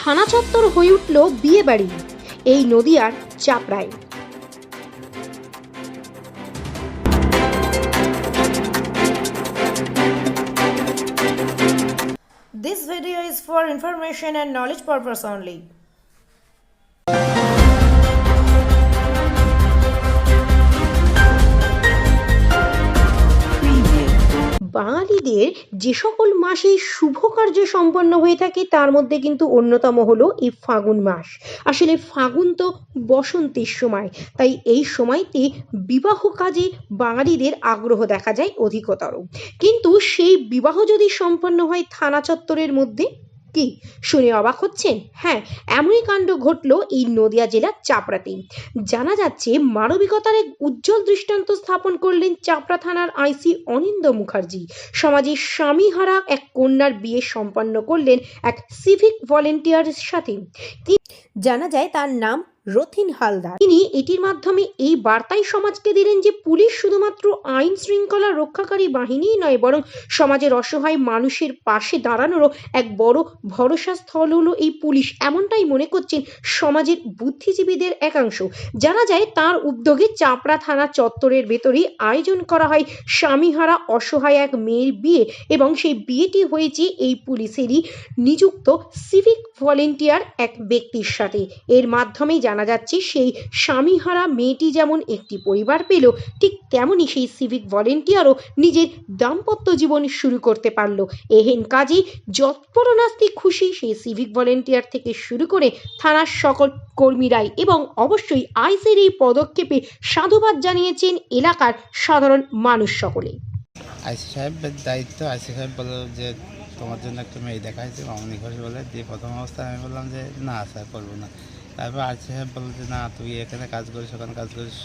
থানা চত্বর হয়ে উঠল বিয়ে বাড়ি এই নদিয়ার চাপড়ায় This video is for information and knowledge purpose only. বাঙালিদের যে সকল মাসে শুভ কার্য সম্পন্ন হয়ে থাকে, তার মধ্যে কিন্তু অন্যতম হলো এই ফাগুন মাস। আসলে ফাগুন তো বসন্তের সময়, তাই এই সময়তে বিবাহ কাজে বাঙালিদের আগ্রহ দেখা যায় অধিকতর। কিন্তু সেই বিবাহ যদি সম্পন্ন হয় থানা চত্বরের মধ্যে কি শুনে অবাক হচ্ছেন? হ্যাঁ এমনই কাণ্ড ঘটলো এই নদিয়া জেলার চাপড়াতে জানা যাচ্ছে, মানবিকতার এক উজ্জ্বল দৃষ্টান্ত স্থাপন করলেন চাপড়া থানার আইসি অনিন্দ মুখার্জি। সমাজে স্বামীহারা এক কন্যার বিয়ে সম্পন্ন করলেন এক সিভিক ভলেন্টিয়ারের সাথে। জানা যায়, তার নাম রথিন হালদার। তিনি এটির মাধ্যমে এই বার্তাই সমাজকে দিলেন যে পুলিশ শুধুমাত্র আইন শৃঙ্খলা রক্ষাকারী বাহিনীই নয়, বরং সমাজের অসহায় মানুষের পাশে দাঁড়ানোরও এক বড় ভরসা স্থল হলো এই পুলিশ, এমনটাই মনে করছেন সমাজের বুদ্ধিজীবীদের একাংশ। জানা যায়, তার উদ্যোগে চাপড়া থানা চত্বরের ভেতরেই আয়োজন করা হয় স্বামীহারা অসহায় এক মেয়ের বিয়ে এবং সেই বিয়েটি হয়েছে এই পুলিশেরই নিযুক্ত সিভিক ভলেন্টিয়ার এক ব্যক্তির সাথে। এর মাধ্যমেই জানা যাচ্ছে, সেই স্বামীহারা মেয়েটি যেমন একটি পরিবার পেল, ঠিক তেমনই সেই সিভিক ভলেন্টিয়ারও নিজের দাম্পত্য জীবন শুরু করতে পারল। এহেন কাজে যৎপরনাস্তি খুশি সেই সিভিক ভলেন্টিয়ার থেকে শুরু করে থানার সকল কর্মীরাই এবং অবশ্যই আইসির এই পদক্ষেপে সাধুবাদ জানিয়েছেন এলাকার সাধারণ মানুষ সকলে আইসি সাহেবের দায়িত্ব আইসি সাহেব বলল যে, তোমার জন্য একটা মেয়ে দেখা হয়েছে মামনি ঘোষ বলে, দিয়ে প্রথম অবস্থায় আমি বললাম যে, না, স্যার, করব না। তারপর আইসি সাহেব বলল যে না তুই এখানে কাজ করিস ওখানে কাজ করিস।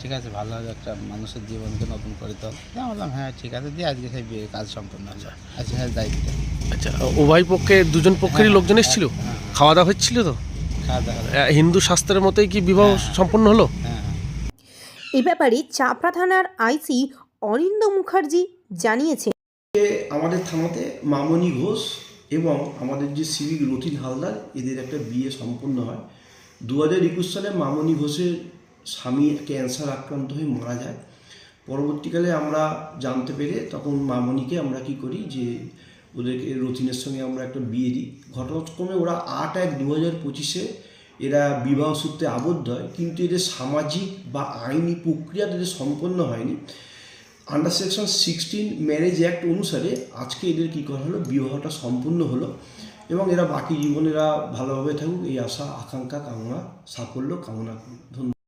ঠিক আছে ভালো হবে একটা মানুষের জীবনকে নতুন করে তো আমি বললাম হ্যাঁ ঠিক আছে দিয়ে আজকে সেই বিয়ে কাজ সম্পন্ন হলো। আইসি সাহেব দায়িত্ব আচ্ছা উভয় পক্ষে দুজন পক্ষেরই লোকজন এসেছিল? হ্যাঁ খাওয়া দাওয়া হচ্ছিল তো? খাওয়া দাওয়া হিন্দু শাস্ত্রের মতোই কি বিবাহ হ্যাঁ। সম্পন্ন হলো? হ্যাঁ হ্যাঁ। এ ব্যাপারে চাপড়া থানার আইসি অনিন্দ মুখার্জি জানিয়েছেন আমাদের থানাতে মামনি ঘোষ এবং আমাদের যে সিভিক রতিন হালদার এদের একটা বিয়ে সম্পন্ন হয়। দু হাজার একুশ সালে মামনি ঘোষের স্বামী ক্যান্সার আক্রান্ত হয়ে মারা যায়। পরবর্তীকালে আমরা জানতে পেরে তখন মামনিকে আমরা কি করি যে ওদেরকে রতিনের সঙ্গে আমরা একটা বিয়ে দিই। ঘটনাক্রমে ওরা আট এক দু হাজার পঁচিশে এরা বিবাহ সূত্রে আবদ্ধ হয়, কিন্তু এদের সামাজিক বা আইনি প্রক্রিয়া এদের সম্পন্ন হয়নি। Under section sixteen marriage act অনুসারে আজকে এদের কী করা হলো, বিবাহটা সম্পূর্ণ হলো। এবং এরা বাকি জীবনেরা ভালোভাবে থাকুক এই আশা আকাঙ্ক্ষা কামনা সাফল্য কামনা করি। ধন্যবাদ।